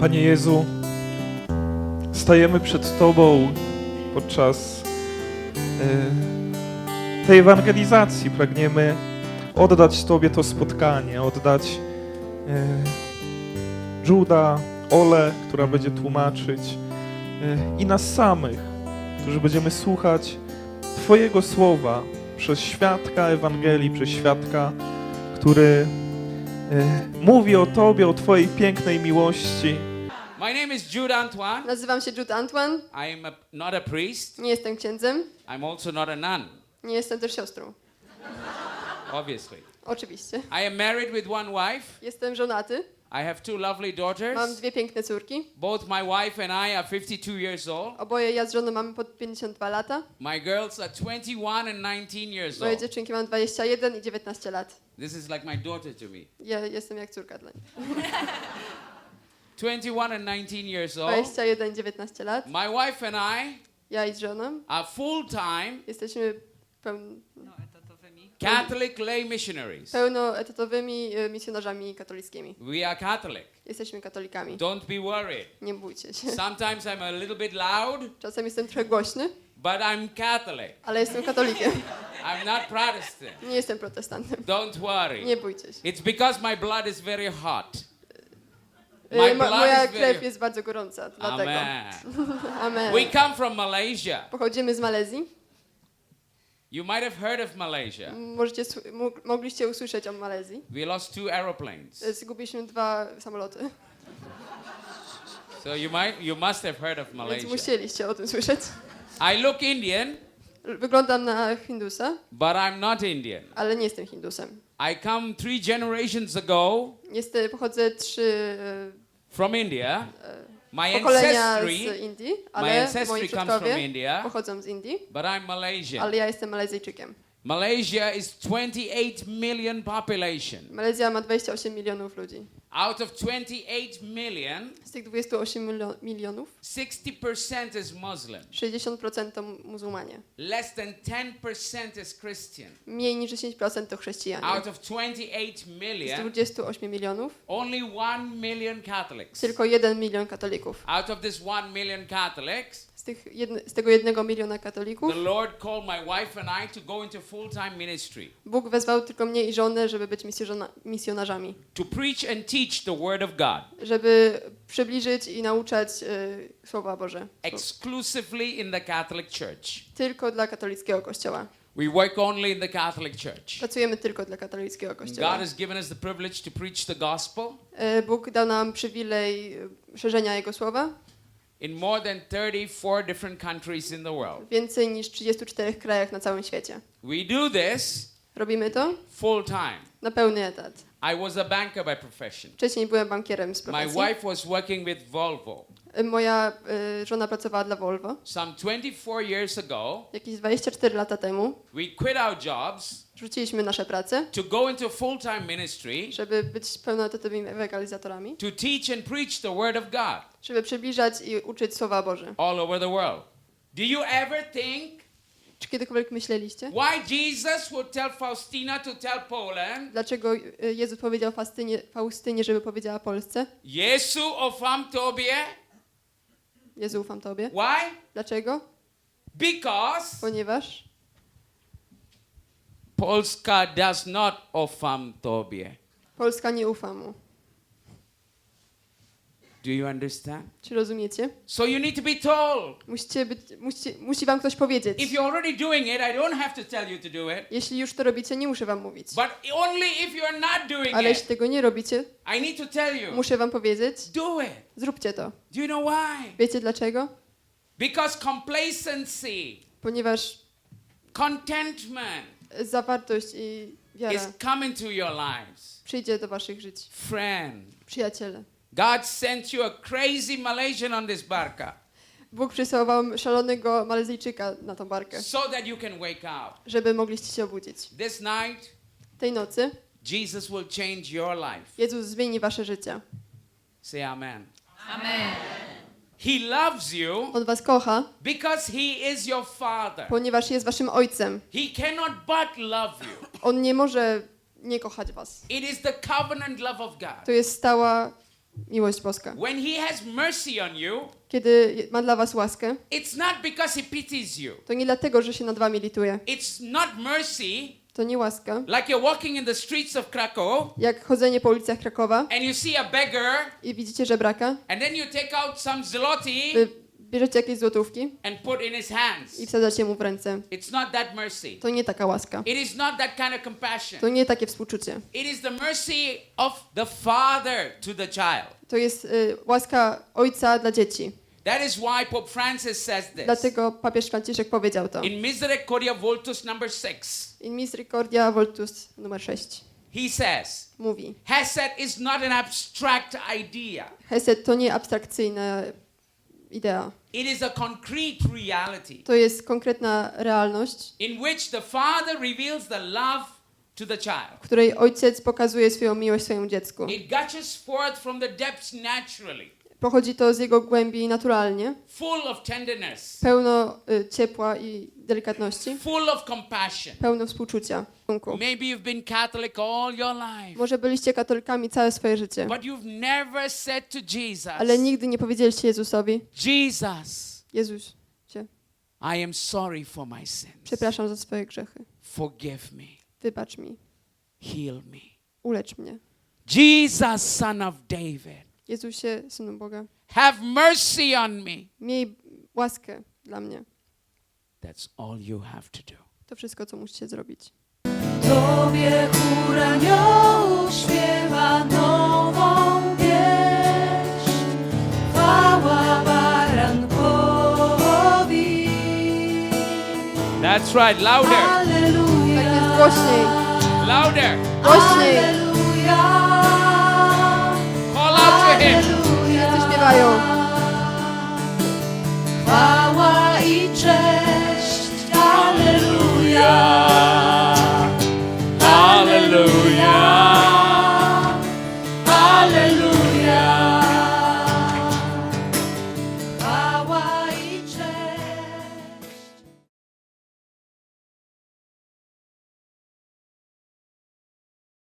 Panie Jezu, stajemy przed Tobą podczas e, tej ewangelizacji. Pragniemy oddać Tobie to spotkanie, oddać e, Juda, Ole, która będzie tłumaczyć e, i nas samych, którzy będziemy słuchać Twojego słowa przez świadka Ewangelii, przez świadka, który mówi o Tobie, o Twojej pięknej miłości. My name is Jude Antoine. Nazywam się Jude Antoine, I am a, not a priest. nie jestem księdzem, I'm also not a nun, nie jestem też siostrą. obviously. Oczywiście. I am married with one wife. Jestem żonaty, I have two lovely mam daughters. dwie piękne córki. Both my wife and I are 52 years old. Oboje ja z żoną mamy po 52 lata. My girls are 21 and 19 years Moje old. dziewczynki mam 21 i 19 lat. This is like my daughter to me. Ja jestem jak córka dla nich. 21 and 19 years old. 21 i 19 lat. My wife and I Ja i z żoną are full time jesteśmy pełn, Catholic lay missionaries. pełnoetatowymi y, misjonarzami katolickimi. We are Catholic. Jesteśmy katolikami. Don't be worried. Nie bójcie się. Sometimes I'm a little bit loud, Czasem jestem trochę głośny, but I'm Catholic. ale jestem katolikiem. I'm not Protestant. Nie jestem protestantem. Don't worry. Nie bójcie się. It's because my blood is very hot. Y, My blood moja is krew very- jest bardzo gorąca, dlatego. Amen. Amen. We come from Malaysia. Pochodzimy z Malezji. You might have heard of Malaysia. Możecie, su- mogliście usłyszeć o Malezji. We lost two aeroplanes. Y, Zgubiliśmy dwa samoloty, So you might you must have heard of więc Malaysia. musieliście o tym słyszeć. I look Indian, Wyglądam na Hindusa, but I'm not Indian. ale nie jestem Hindusem. I come three generations ago Jestem, pochodzę trzy from India. y, My ancestry, z Indii, my ale ancestry moi comes from India, pochodzą z Indii, but I'm Malaysian. ale ja jestem Malezyjczykiem. Malaysia is 28 million population. Malezja ma 28 milionów ludzi. Out of 28 million, Z tych 28 milio- milionów 60% is Muslim. 60% to muzułmanie. Less than 10% is Christian. Mniej niż 10% to chrześcijanie. Out of 28 Z million, 28 milionów only 1 million Catholics. tylko 1 milion katolików. Out of this 1 million Catholics, Z, jedne, z tego jednego miliona katolików Bóg wezwał tylko mnie i żonę, żeby być misjona- misjonarzami. to preach and teach the word of God Żeby przybliżyć i nauczać y, Słowa Boże. exclusively in the Catholic Church. Tylko dla katolickiego kościoła. We work only in the Catholic Church. Pracujemy tylko dla katolickiego kościoła. God has given us the privilege to preach the gospel Y, Bóg dał nam przywilej y, szerzenia Jego Słowa. In more than 34 different countries in the world. Więcej niż 34 krajach na całym świecie. We do this Robimy to full time. na pełny etat. I was a banker by profession. Wcześniej byłem bankierem z My profesji. wife was working with Volvo. Y, Moja y, żona pracowała dla Volvo. Some 24 years ago, Jakieś 24 lata temu we quit our jobs rzuciliśmy nasze prace, to go into full-time ministry żeby być pełnoetatowymi ewangelizatorami, to teach and preach the word of God żeby przybliżać i uczyć Słowa Boże. all over the world. Do you ever think Czy kiedykolwiek myśleliście, why Jesus would tell Faustina to tell Poland, dlaczego y, Jezus powiedział Faustynie, Faustynie, żeby powiedziała Polsce? Jesu ofam tobie? Jezu, ufam Tobie. Why? Dlaczego? Because Ponieważ Polska does not ofam tobie. Polska nie ufa Mu. Do you understand? Czy rozumiecie? So you need to be told. Musicie być, musicie, musi Wam ktoś powiedzieć. If you're already doing it, I don't have to tell you to do it. Jeśli już to robicie, nie muszę Wam mówić. But only if you're not doing Ale jeśli tego nie robicie, I need to tell you. muszę Wam powiedzieć, Do it. zróbcie to. Do you know why? Wiecie dlaczego? Because complacency, Ponieważ contentment zawartość i wiara is coming to your lives. przyjdzie do Waszych żyć. Friend, Przyjaciele. God sent you a crazy Malaysian on this barca Bóg przysłał Wam szalonego Malezyjczyka na tą barkę, so that you can wake up. żeby mogliście się obudzić. This night, Tej nocy Jesus will change your life. Jezus zmieni Wasze życie. Say amen. Amen. He loves you On Was kocha, because he is your father. ponieważ jest Waszym Ojcem. He cannot but love you. On nie może nie kochać Was. It is the covenant love of God. To jest stała miłość boska. When He has mercy on you, Kiedy ma dla was łaskę, it's not because He pities you. to nie dlatego, że się nad wami lituje. It's not mercy To nie łaska. like you're walking in the streets of Krakow Jak chodzenie po ulicach Krakowa and you see a beggar i widzicie żebraka, and then you take out some zloty wy bierzecie jakieś złotówki and put in his hands. i wsadzacie mu w ręce. It's not that mercy. To nie taka łaska. It is not that kind of compassion. To nie takie współczucie. It is the mercy of the father to the child. To jest y, łaska ojca dla dzieci. That is why Pope Francis says this. Dlatego papież Franciszek powiedział to. In Misericordia Voltus number 6, In Misericordia Voltus numer 6 he says, mówi Hesed is not an abstract idea. Hesed to nie abstrakcyjna idea. It is a concrete reality To jest konkretna realność, in which the father reveals the love to the child. w której ojciec pokazuje swoją miłość swojemu dziecku. It gushes forth from the depths naturally, Pochodzi to z jego głębi naturalnie, full of tenderness, pełno y, ciepła i delikatności, full of compassion. pełno współczucia. Maybe you've been Catholic all your life, Może byliście katolikami całe swoje życie, but you've never said to Jesus, ale nigdy nie powiedzieliście Jezusowi, Jesus, Jezus, I am sorry for my sins. przepraszam za swoje grzechy, Forgive me, wybacz mi, heal me. ulecz mnie. Jesus, son of David, Jezusie, Synu Boga, have mercy on me. miej łaskę dla mnie. That's all you have to do. To wszystko, co musicie zrobić. Tobie chór aniołów śpiewa nową pieśń. Chwała barankowi. That's right, louder, Tak jest głośniej, louder. głośniej.